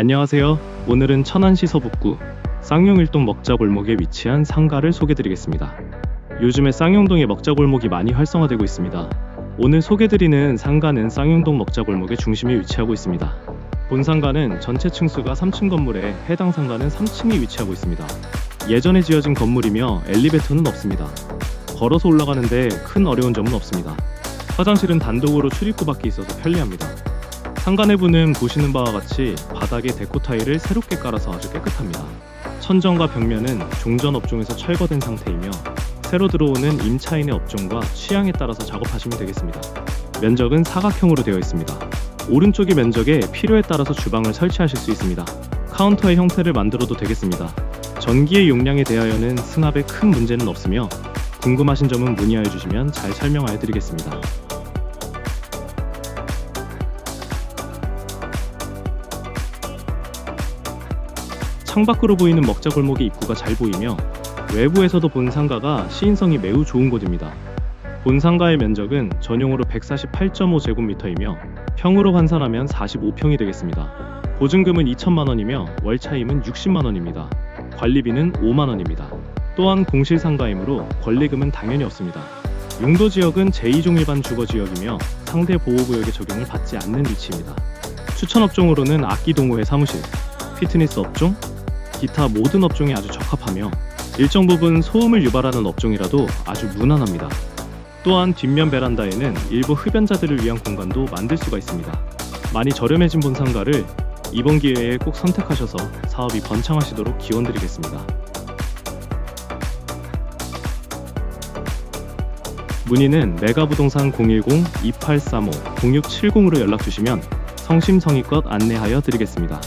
안녕하세요. 오늘은 천안시 서북구 쌍용일동 먹자골목에 위치한 상가를 소개드리겠습니다. 요즘에 쌍용동의 먹자골목이 많이 활성화되고 있습니다. 오늘 소개드리는 상가는 쌍용동 먹자골목의 중심에 위치하고 있습니다. 본 상가는 전체 층수가 3층 건물에 해당 상가는 3층에 위치하고 있습니다. 예전에 지어진 건물이며 엘리베이터는 없습니다. 걸어서 올라가는데 큰 어려운 점은 없습니다. 화장실은 단독으로 출입구 밖에 있어서 편리합니다. 상가 내부는 보시는 바와 같이 바닥에 데코 타일을 새롭게 깔아서 아주 깨끗합니다. 천정과 벽면은 종전 업종에서 철거된 상태이며 새로 들어오는 임차인의 업종과 취향에 따라서 작업하시면 되겠습니다. 면적은 사각형으로 되어 있습니다. 오른쪽의 면적에 필요에 따라서 주방을 설치하실 수 있습니다. 카운터의 형태를 만들어도 되겠습니다. 전기의 용량에 대하여는 승합에 큰 문제는 없으며 궁금하신 점은 문의하여 주시면 잘 설명하여 드리겠습니다. 창밖으로 보이는 먹자 골목의 입구가 잘 보이며 외부에서도 본 상가가 시인성이 매우 좋은 곳입니다. 본 상가의 면적은 전용으로 148.5제곱미터이며 평으로 환산하면 45평이 되겠습니다. 보증금은 2천만 원이며 월차임은 60만 원입니다. 관리비는 5만 원입니다. 또한 공실 상가이므로 권리금은 당연히 없습니다. 용도 지역은 제2종 일반 주거 지역이며 상대 보호구역의 적용을 받지 않는 위치입니다. 추천 업종으로는 악기 동호회 사무실, 피트니스 업종, 기타 모든 업종에 아주 적합하며 일정 부분 소음을 유발하는 업종이라도 아주 무난합니다. 또한 뒷면 베란다에는 일부 흡연자들을 위한 공간도 만들 수가 있습니다. 많이 저렴해진 본상가를 이번 기회에 꼭 선택하셔서 사업이 번창하시도록 기원드리겠습니다. 문의는 메가부동산 010-2835-0670으로 연락 주시면 성심성의껏 안내하여 드리겠습니다.